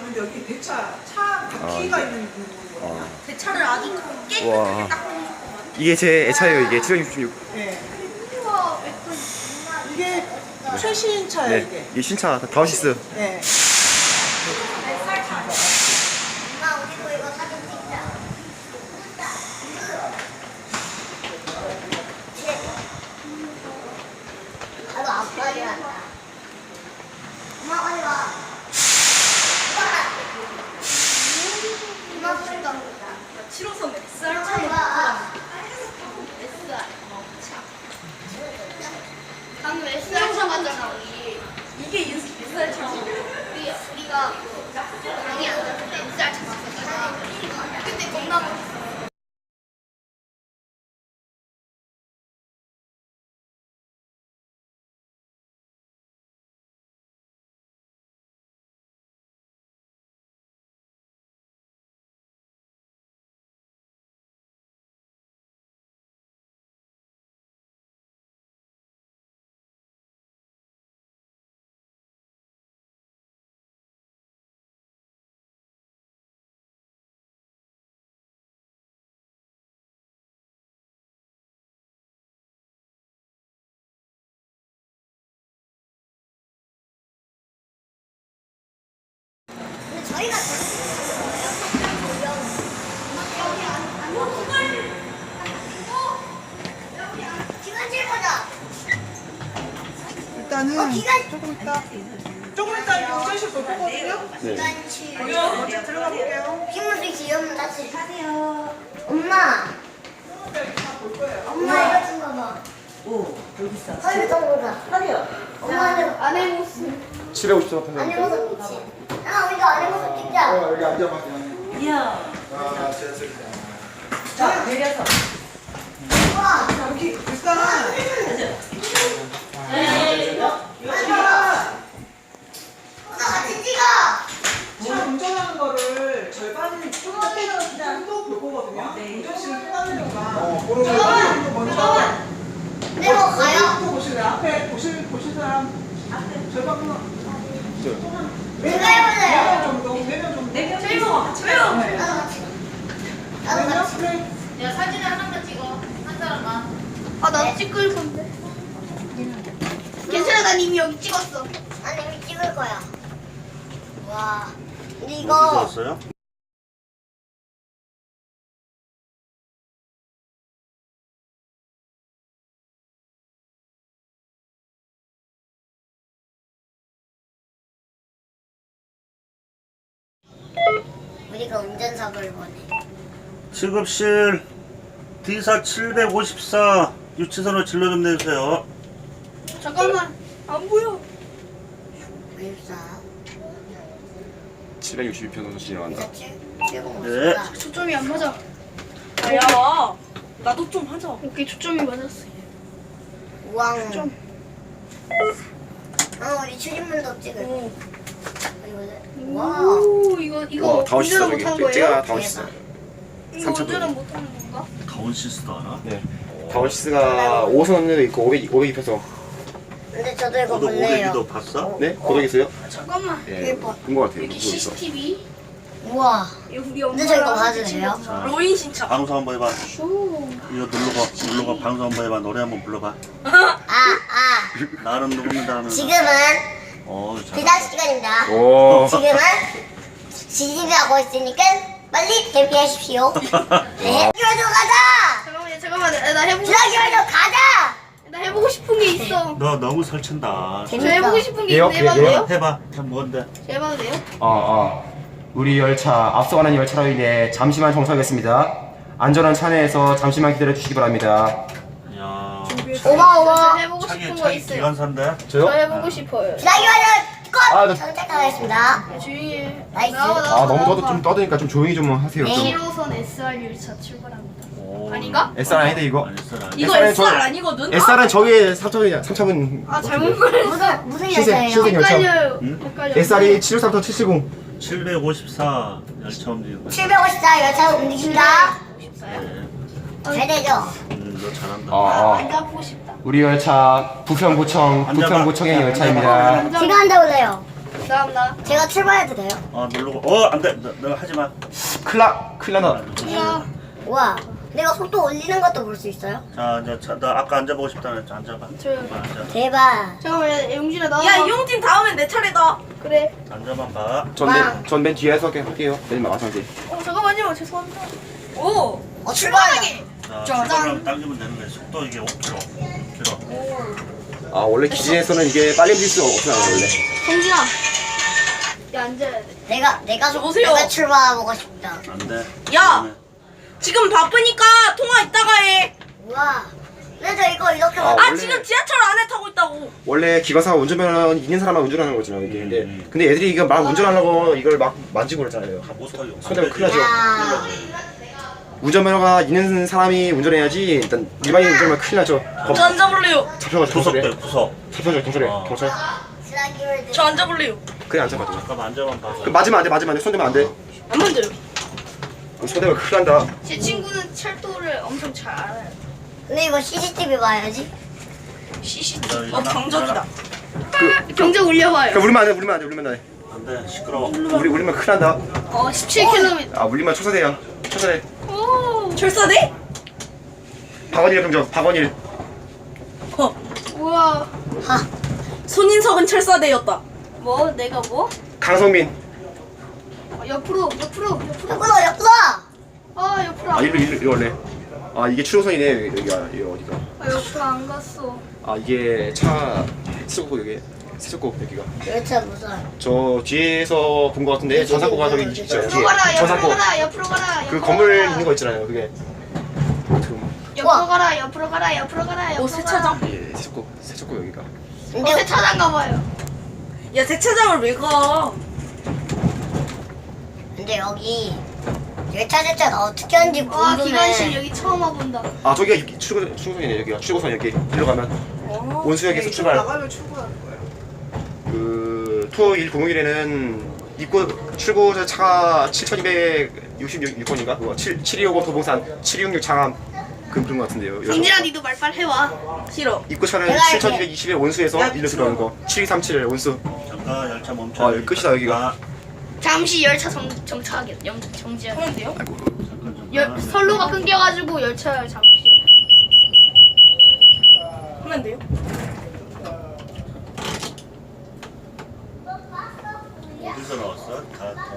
왔는데 여기 대차 차 바퀴가 아, 있는 부분이거든요. 대차를 아주 와. 깨끗하게 닦아주셨구만. 이게 제 애차예요 이게 766 네. 우와, 이게 최신 차예요 네 이게. 신차 네. 엄마, 우리도 이거 사진 찍자. 나도 아빠를 한다. 엄마, 빨리 와. 엄마, 빨리 와. 7호선 SR 차이 와. SR. 어, 차. 방금 SR 차 맞잖아, 우리. 이게 SR 차. 우리, 우리가 안 잡을 때 SR 차 맞았잖아. 그때 겁나 저희가 거다. 일단은 어, 기관 조금 있다. 조금 있다 이거 운전실 볼 거거든요. 네. 먼저 들어가 볼게요. 빗물이 귀여우면 다시 하세요. 엄마, 다볼 거예요. 엄마 이거 좀 봐봐. 오, 여기 있어. 헐 정보다. 하려. 엄마 안에 안에 모습 750 안에 모습 있지. 아 우리도 안 에 모습 찍자. 여기 앉아봐. 이야. 아, 자, 내려서. 와, 여기 일단 나 같이 찍어. 차 운전하는 거를 절반 정도 볼 거거든요. 운전실을 끝나니까. 어, 그런 거 잠깐만. 먼저. 내가 가요. 또 보실래요? 앞에 보실 보실 사람 절반 끝나. 내가 해볼래요. 정도. 네명 정도. 내가 제일 먹 어. 네. 나도 네명 같이. 그래. 야 사진을 하나만 찍어 한 사람만 아 나도 찍을 건데. 괜찮아, 난 이미 여기 찍었어. 난 이미 찍을 거야. 와, 근데 이거 왔어요? 우리가 운전사고를 보네. 취급실 D사 754 유치선으로 진로 좀 내주세요. 잠깐만, 안 보여. 일사, 762편 정도 진행한다 일사 칠, 칠공 네. 오십사. 초점이 안 맞아. 야, 나도 좀 하자. 오케이 초점이 맞았어. 우왕. 좀. 어, 우리 출입문도 찍을. 오. 이거 와. 오 이거 이거 와 다운 시스 운전을 저기 못한 제- 거예요? 제가 다운 시스 이거 삼차 운전을 부분. 못하는 건가? 다운 시스도 알아? 네 다운 시스가 5선도 있고 500, 500 입혀서 근데 저도 이거 너도 볼래요. 오래기도 봤어? 네? 고독 있어요? 잠깐만. 예 이거 봐. 본거 같아요 여기 있어 CCTV. 우와. 이거 우리 근데 저 이거 봐도 돼요? 자, 로인 신차. 방송 한번 해봐. 오. 이거 누르고 누르고 방송 한번 해봐. 노래 한번 불러봐. 아, 아. 나는 누굽니다 하면. 지금은 어, 잘. 대답 시간입니다. 오 지금은 지집이 하고 있으니까 빨리 대피하십시오. 네. 기월도 가자! 잠깐만 잠깐만 나, 나 해보고 주라 기월도 가자! 나 해보고 싶은 게 있어. 너 너무 설친다. 저 해보고 싶은 게? 있는데 해봐도? 돼요? 해봐. 해 뭔데? 저 해봐도 돼요? 어, 어. 우리 열차 앞서가는 열차로 인해 잠시만 정차하겠습니다. 안전한 차 내에서 잠시만 기다려 주시기 바랍니다. 야. 오마 저 오마 해보고 싶은 거 차기 있어요. 기관사인데. 저 해보고 싶어요. 기월도 아, 꼭 나- 정착하겠습니다. 조용히 해. 나이스. 나와, 나와, 아 너무. 떠드 좀 떠드니까 좀 조용히 좀 하세요. 좀. 1호선 SR 열차 출발합니다. 오. 아닌가? SR 아닌데 이거? 아니, SR 아니. 이거 SR 아니거든? SR은 저기 3차분 3차분 아 잘못 말했어. 무슨 열차예요? 신세- 열차. 헷갈려요. 응? 헷갈려. SR이 763부터 770 754 열차 움직이고. 754 열차 움직입니다. 54요? 네. 잘 되죠? 음, 너 잘한다. 어, 아, 어. 앉아보고 싶다. 우리 열차 부평구청 앉아봐. 부평구청의 자, 열차입니다. 제가 한다고 해요. 감사합니다. 제가 출발해도 돼요? 어 누르고 어 안돼 너, 너 하지 마 클라 클라나 우와. 내가 속도 올리는 것도 볼 수 있어요? 자 이제 자, 너 아까 앉아보고 싶다 그랬지 앉아봐 저요. 아, 앉아 대박. 잠깐만, 용진아, 나. 야 이용진 다음엔 내 차례다. 그래. 앉아봐 봐 전맨 전맨 뒤에서 할게- 할게요. 맨 마찬가지. 어, 잠깐만요. 죄송합니다. 오. 어, 출발하게. 자 출발하면 당기면 되는 거야 속도 이게 5km 5km 아 원래 기진에서는 이게 빨리 움직일 수 없어요 원래. 성진아. 야, 앉아야 돼. 내가, 내가, 속- 여보세요? 내가 출발하고 싶다. 안 돼 야. 지금 바쁘니까 통화 이따가 해. 우와. 근데 저 이거 이렇게 아, 막. 아 원래- 지금 지하철 안에 타고 있다고. 원래 기관사가 운전면허 있는 사람만 운전하는 거잖아요 이게. 근데 음. 근데 애들이 이거 막 운전하려고 이걸 막 만지고 그러잖아요. 못하게 손대면 큰일 나죠. 야. 운전면허가 있는 사람이 운전해야지 일단 일반인 운전하면 큰일 나죠. 법저 앉아볼래요. 잡혀가지고 구석대 경찰에 구석 잡혀가지고 경찰에 어. 경찰. 저 앉아볼래요. 그래 안 잡아줘. 잠깐만 앉아봐 봐그 맞으면 안 돼, 맞으면 안 돼, 손대면 안 돼. 안 만져요. 손대면 큰일 난다. 제 친구는 철도를 엄청 잘 알아요. 근데 이거 CCTV 봐야지. 이거 어 나- 경적이다. 경적 올려봐요. 그러니까 울리면 안 돼, 울리면 안 돼, 울리면 안 돼. 안돼 시끄러워 우리 울리면 큰일 난다. 어, 17km. 아 울리면 초사돼요. 초사돼. 오. 철사대? 박원일 경적, 박원일. 어. 우와. 손인석은 철사대였다. 뭐? 내가 뭐? 강성민. 어, 옆으로, 옆으로, 옆으로. 옆으로, 옆으로! 아, 옆으로. 아 안, 일로 일로 일로 원래. 아 이게 추로선이네 여기가 여기 어디가. 아, 옆으로 안 갔어. 아 이게 차 세척고 여기 세척고 여기가. 열차 무슨. 저 뒤에서 본 것 같은데 전사고가 저기 있죠. 옆으로 뒤에 가라, 옆으로 전사고. 가라, 옆으로 가라. 그 옆으로 건물 가라. 있는 거 있잖아요. 그게. 옆으로 가라, 옆으로 가라, 옆으로 가라, 옆으로 오 세차장. 예 세척고 세척고 여기가. 가라. 어, 세차장 가봐요. 야 세차장을 왜 가? 근데 여기 열차 세차가 어떻게 하는지 와, 기관실 궁금해. 여기 처음 와본다. 아 저기가 이- 출구 출구선이네 여기가 출구선 여기 일로 가면 어. 온수역에서 출발. 나가면 출근하는 거예요. 그 투어 101에는 입구 출구 차가 7,266번인가 그거 7 7250 도봉산 766 장암 그 그런 것 같은데요. 니도 말빨 해와. 싫어. 입구 차는 내가 알게. 7,221 온수에서 일로 들어가는 거 7237 온수. 잠깐 열차 멈춰 아, 여기 끝이다, 여기가. 잠시 열차 정, 정차하게, 영, 정지하게. 하면 돼요? 아이고 잠깐 열, 선로가 끊겨가지고 열차 잠시. 하면 돼요? 어디서 나왔어?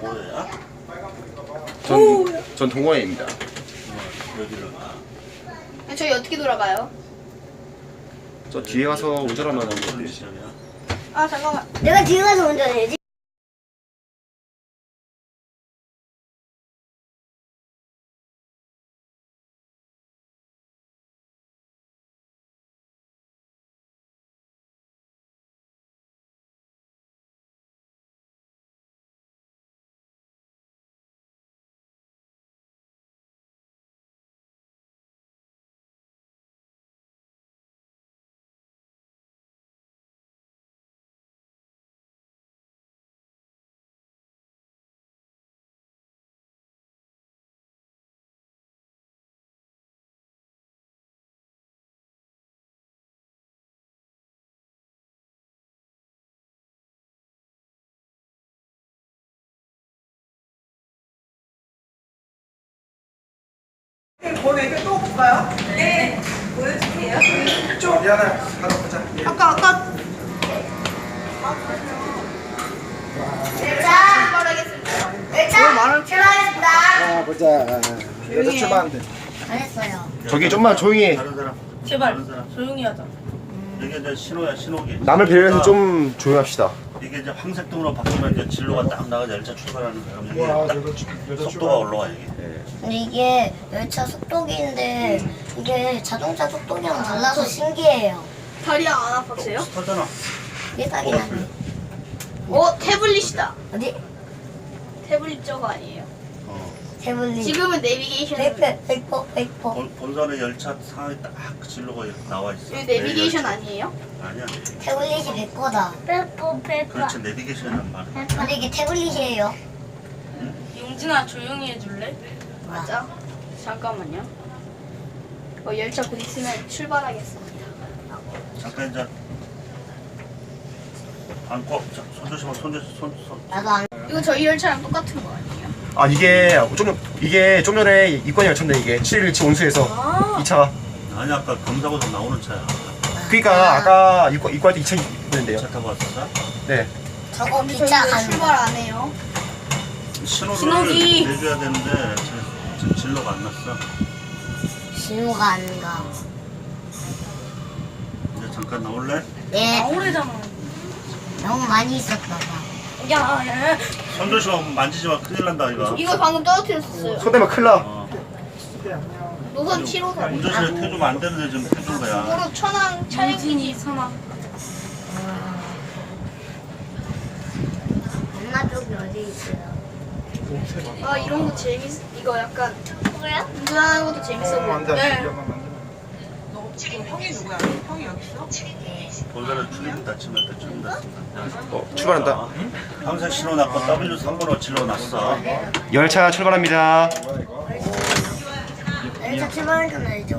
다 동호회야? 전, 전 동호회입니다. 여기를 저희 어떻게 돌아가요? 저 뒤에 가서 운전하면 어때? 미션이야? 아, 잠깐만. 내가 뒤에 가서 운전해야지. 보내게 또 볼까요? 네. 보여줄게요. 좀 미안해. 가다 보자. 예. 아까, 아까. 열차! 출발하겠습니다. 열차! 출발하겠습니다. 아 보자. 여기서 출발하는데. 잘했어요. 저기 좀만 조용히 해. 다른 사람 제발 다른 사람 조용히 하자. 이게 이제 신호야 신호기 남을 배려해서 아, 좀 조용합시다. 이게 이제 황색등으로 바꾸면 이제 진로가 딱 나가서 열차 출발하는 거야 그럼 와 이게 딱 여기서 출- 여기서 속도가 출발. 올라가 이게 근데 이게 열차 속도기인데 이게 자동차 속도기랑 달라서 신기해요. 다리야 안 아팠어요? 터잖아 이게 딱이야. 어, 태블릿이다. 어디? 태블릿 저거 아니에요? 어. 태블릿. 지금은 내비게이션. 백퍼, 백퍼, 백퍼. 본, 본선에 열차 상황이 딱 진로가 이렇게 나와 있어 여기 내비게이션 내 열차. 아니에요? 아니야 태블릿이 백퍼다. 백퍼, 백퍼. 그렇지 내비게이션이란 말 근데 이게 태블릿이에요. 용진아 조용히 해줄래? 맞아. 잠깐만요. 어, 열차 곧 있으면 출발하겠습니다. 잠깐 이제 안고 손 조심하고 손 조심 손 손. 나도 안. 이거 저희 열차랑 똑같은 거 아니에요? 아 이게 좀 전- 이게 좀 전에 이권이 열차인데 이게 717 온수에서 이 차가 아니 아까 검사고서 나오는 차야. 그러니까 아까 이권 이권할 때 2차인데요. 차 타고 왔었어? 네. 저거 근데 기차 저희 왜 가는 출발 안 해요? 신호를 신호기. 내줘야 되는데 지- 지금 진로가 안 났어. 신호가 안 가. 이제 잠깐 나올래? 네. 오래잖아. 너무 많이 있었나 봐. 야, 야. 손 조심하고 만지지 마 큰일 난다 이거. 이거 방금 떨어뜨렸어요. 손 대면 큰일 나. 어. 노선 7호선. 운전실에 태우면 안 되는데 지금 태준 거야. 도로 천왕 차량 유진이 선아. 엄마 쪽이 어디 있어요? 아 이런 거 재밌 이거 약간 그래요? 운전하는 것도 재밌어 보여. 네. 지금 형이 누구야? 형이 여기 있어? 본사를 출입 다치면 대충 났습니다. 어, 출발한다. 항상 신호 났고 W 3번호 진로 났어. 열차 출발합니다. 뭐야? 열차 출발하는 건 알죠?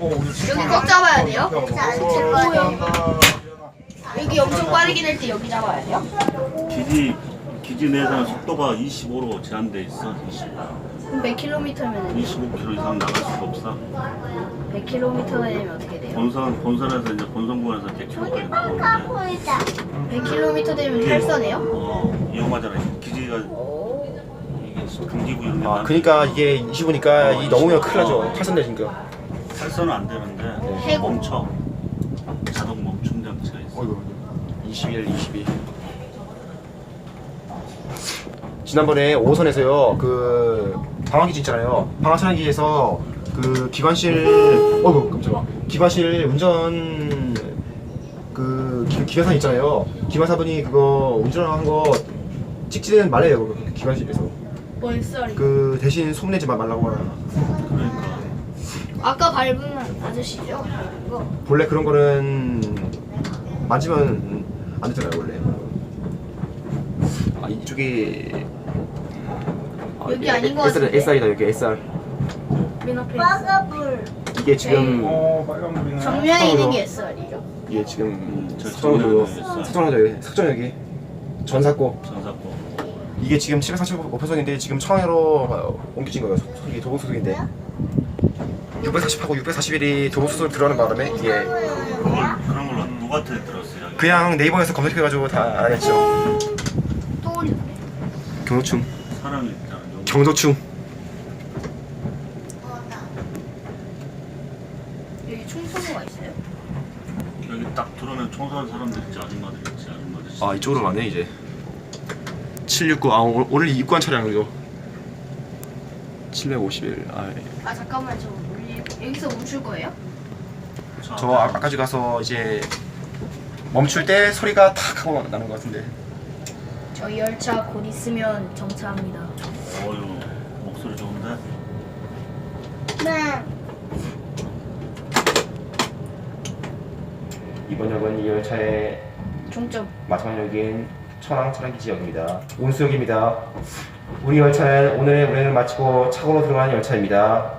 어, 여기 꼭 잡아야 돼요? 열차 안 출발해. 여기 엄청 빠르게 낼 때 여기 잡아야 돼요? 기지 기지 내에서는 속도가 25로 제한돼 있어. 20. 그럼 100km면 25km 이상 나갈 수가 없어. 100km 되면 어떻게 돼요? 본선 본선에서 이제 본선구에서 100km까지 나오는데 100km 되면 탈선해요? 어 위험하잖아. 기지가 이게 금기구 이런 게 아 많- 그러니까 이게 25니까 이 넘으면 큰일 나죠. 탈선되니까. 탈선은 안 되는데 멈춰. 어이구 21, 22. 지난번에 5호선에서요 그 방화기지 있잖아요? 방화 차량기에서 그 기관실 어이구 깜짝이야 기관실 운전 그 기, 기관사 있잖아요. 기관사분이 그거 운전하는 거 찍지는 말래요 그 기관실에서. 뭔 썰이? 그 대신 소문내지 마- 말라고 하나 아까 밟은 아저씨죠? 이거? 원래 그런 거는 만지면 안 되잖아요 원래. 아 이쪽이 여기 아닌 것 같은데? SR이다 여기 SR 맨 앞에 빠가불. 이게 지금 어, 빨간 불이네. 정면에 있는 게 SR이죠? 이게 지금 저 석정로. 정면에. 석정로. 석정역이 전사고. 전사고. 이게 지금 745편성인데 지금 청해로 옮겨진 거예요. 소속이 도봉 소속인데. 640하고 641이 도봉 소속 들어가는 바람에 이게 걸로 누구한테 들었어요? 그냥 네이버에서 검색해가지고 다 알았죠 또 올렸네. 경도충 사람이. 경도충 여기 충소모가 있어요? 여기 딱 들어오면 청소하는 사람들 있지 아줌마들 있지 아줌마들. 아 이쪽으로 가네 이제 769 아 오늘, 오늘 입구한 차량이죠 751 아, 아 잠깐만 저 올리 여기서 멈출 거예요? 저 아- 아까지 가서 이제 멈출 때 소리가 탁 하고 나는 것 같은데 저희 열차 곧 있으면 정차합니다. 어유 목소리 좋은데. 네. 이번 역은 이 열차의 종점. 마지막 역인 천왕 차량기지역입니다 온수역입니다 우리 열차는 오늘의 운행을 마치고 차고로 들어가는 열차입니다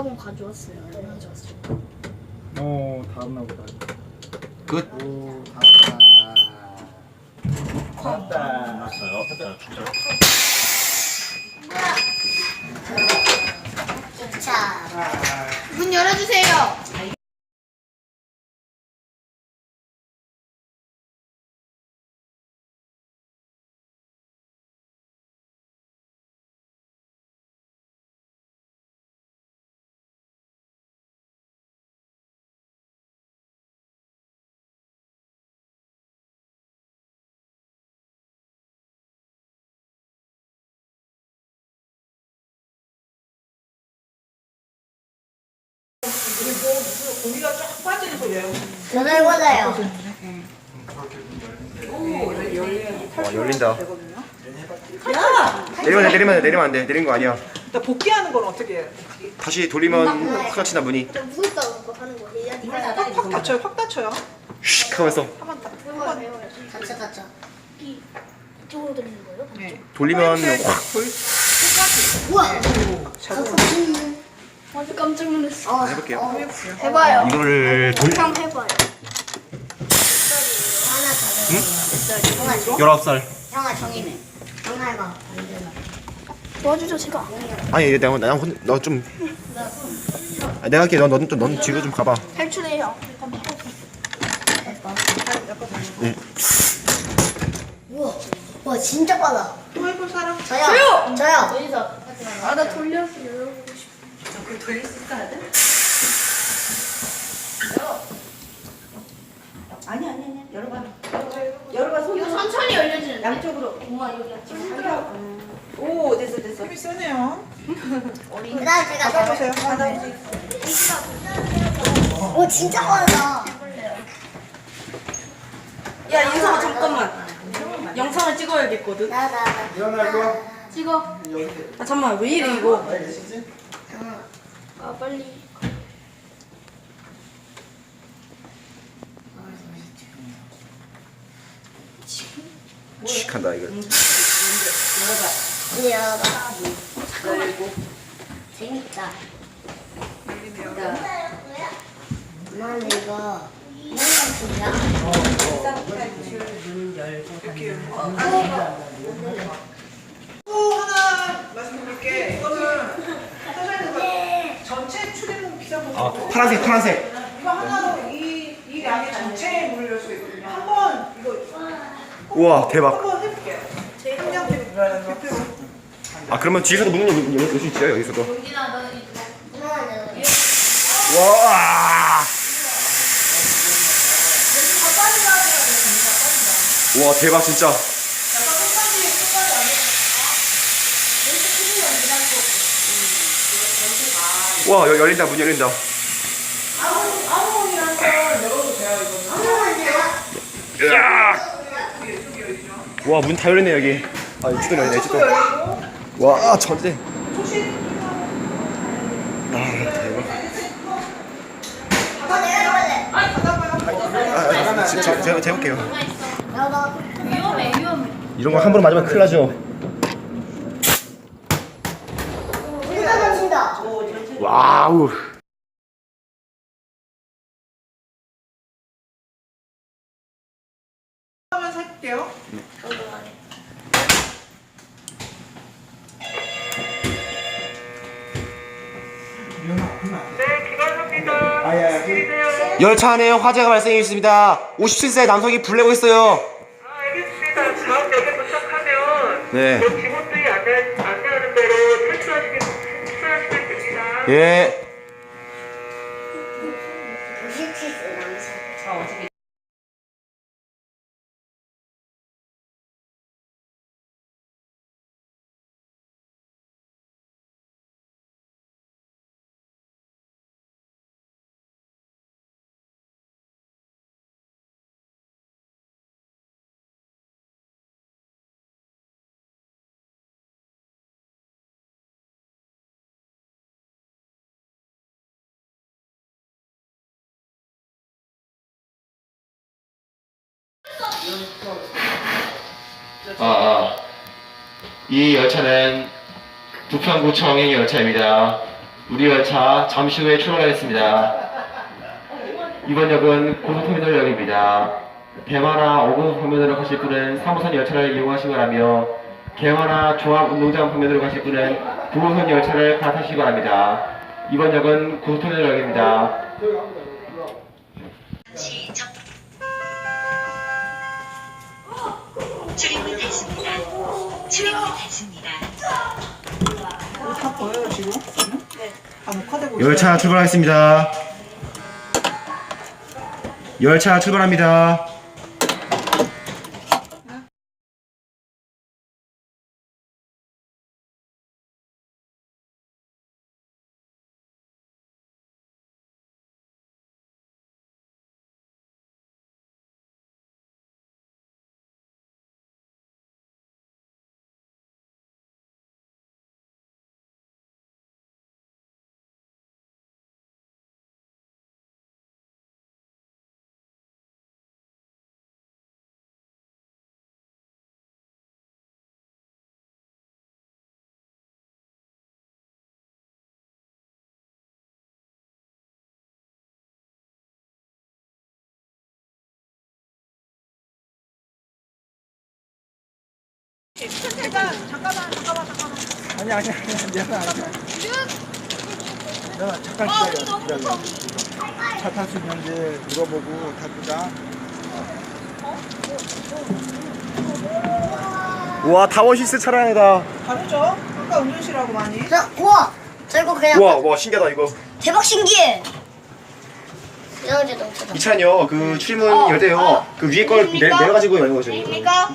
셀카본 가져왔어요. 얼마나 좋았어요. 어, 다 왔나 보다. 끝 오, 다 왔다. 다 끝났어요. 자 출발. 자. 문 열어주세요. 고기가 쫙 빠지는 소리예요. 전화를 받아요. 오, 와 열린다 되거든요. 내리면 돼 내리면 돼 내리면 안 돼 내린 거 아니야 일단 복귀하는 건 어떻게 해요? 다시 돌리면 크러치나 문이 무섭다 그거 하는 거 해야지. 확, 확 닫혀요. 확 닫혀요. 휙 하면서 한번 배워야지. 다쳐 다쳐. 이쪽으로 들리는 거예요? 네. 돌리면 프레임을 확돌 우와. 아 주 깜짝 놀랐어. 해볼게요. 해봐요. 이거를 돌형 해봐요. 하나 더. 19살. 형아 정이네. 형아 해봐. 도와주죠 제가. 아니 내가 내가 혼- 너 좀. 아, 내가 할게. 너넌넌 뒤로 좀 가봐. 탈출해요. 예. 우와. 와 진짜 빨라. 또 해볼 사람? 저요. 저요. 아나 돌렸어요. 그걸 돌릴 수 있어야 돼? 아니 아니 아니 열어봐 열어봐 손 이거 천천히 열려지는. 양쪽으로 엄마 여기 지금 오 됐어 됐어 힘이 세네요. 그다음 제가 받아보세요. 받아. 오 진짜 빠르다. 야 인성아 잠깐만 영상을 찍어야겠거든 나나 나. 일어날 거야? 찍어. 아 잠깐만 왜 이래 이거 아 빨리. 칙한다 이거. 이제 열어봐. 재밌다. 엄마는 이거 무슨 또 하나 말씀드릴게. 이거는 사장님 전체 비싼 거. 아 파란색 파란색. 이거 하나로 이, 이 양의 전체에 물을 수 있거든요. 한번 이거 우와 대박. 한번 해볼게요. 한장 대표. 아 그러면 뒤에서도 문을 열 수 있죠 여기서도. 용진아 너는 이거. 와. 와 대박 진짜. 와 열- 열린다 문 열린다. 와문 다 열렸네 여기. 아 이쪽도 열리네 이쪽도. 와 전체. 아 대박. 어. 아, 아, 제가 제가 해볼게요. 나나 위험해 위험해. 이런 거한번 맞으면 큰일 나죠. 우리가 던진다. 와우. 하면서 해볼게요. 아야. 열차 안에 화재가 발생했습니다. 57세 남성이 불내고 있어요. 알겠습니다. 다음 역에 도착하면 네. 직원 됩니 아, 아. 이 열차는 부평구청의 열차입니다. 우리 열차 잠시 후에 출발하겠습니다. 이번 역은 고속터미널역입니다. 대마나 오고 방면으로 가실 분은 3호선 열차를 이용하시기 바라며 개화나 종합운동장 방면으로 가실 분은 9호선 열차를 갈아타시기 바랍니다. 이번 역은 고속터미널역입니다. 출입문 닫습니다. 출입문 닫습니다. 다 보여요 지금? 네. 다 녹화되고 열차 출발하겠습니다. 열차 출발합니다. 잠깐 잠깐만 잠깐만 잠깐만. 아니 아니 아니 내가 아니야. 내가 잠깐 기다려 기다려. 차탈 수 있는지 물어보고 타보자. 와 다워시스 차량이다. 다르죠? 아까 운전실하고 많이. 저, 우와! 저 이거 그냥 우와 와 신기하다 이거. 대박 신기해! 이런 자동차다. 이 차는요 그 출문 열대요. 그 위에 걸 내, 내가지고 여는 거죠. 이거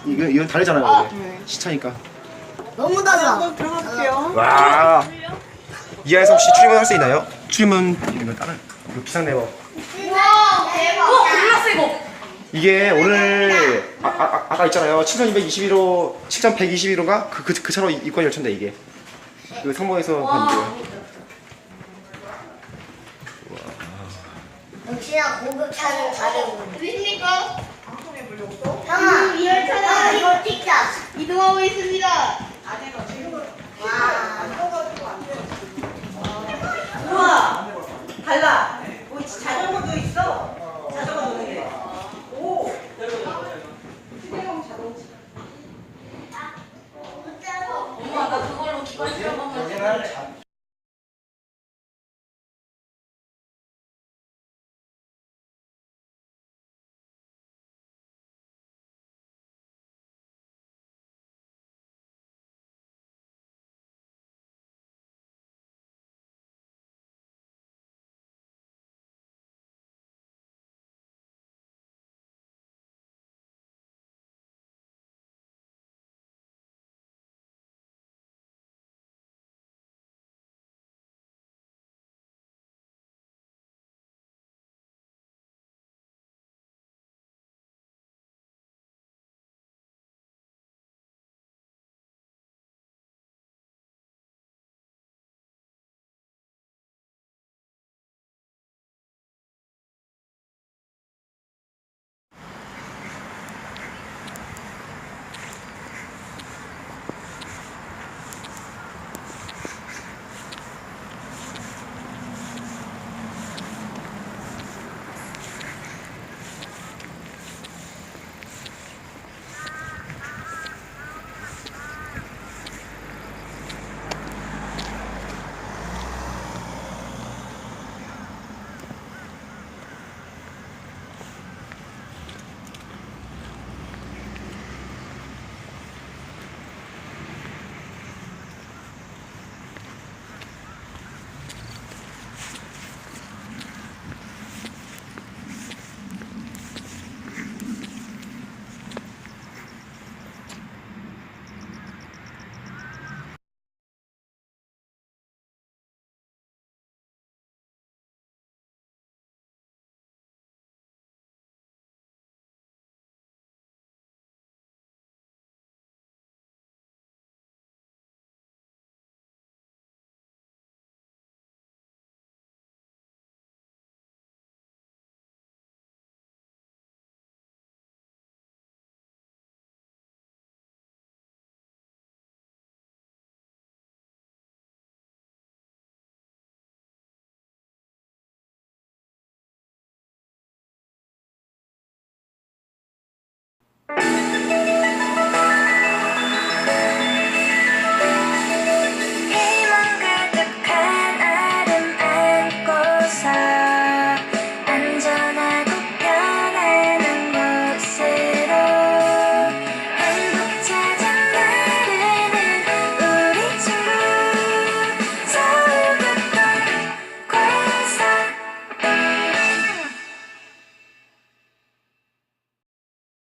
이건 이건 다르잖아요. 이게. 시차니까. 너무 달라. 한번 들어가 볼게요. 와. 이하에서 혹시 출문할 수 있나요? 출문 이런 거 다른 이거 비상 레버. 몰랐어 이거. 이게 오늘 아, 아, 아, 아까 있잖아요 7221호 7121호가 그, 그, 그 차로 입건 열차인데 이게 그 성모에서 봤는데 역시나 고급 차는 다르고. 어디십니까? 방송해 보려고 또. 형아, 이 열차가 이거 찍자. 이동하고 있습니다. Música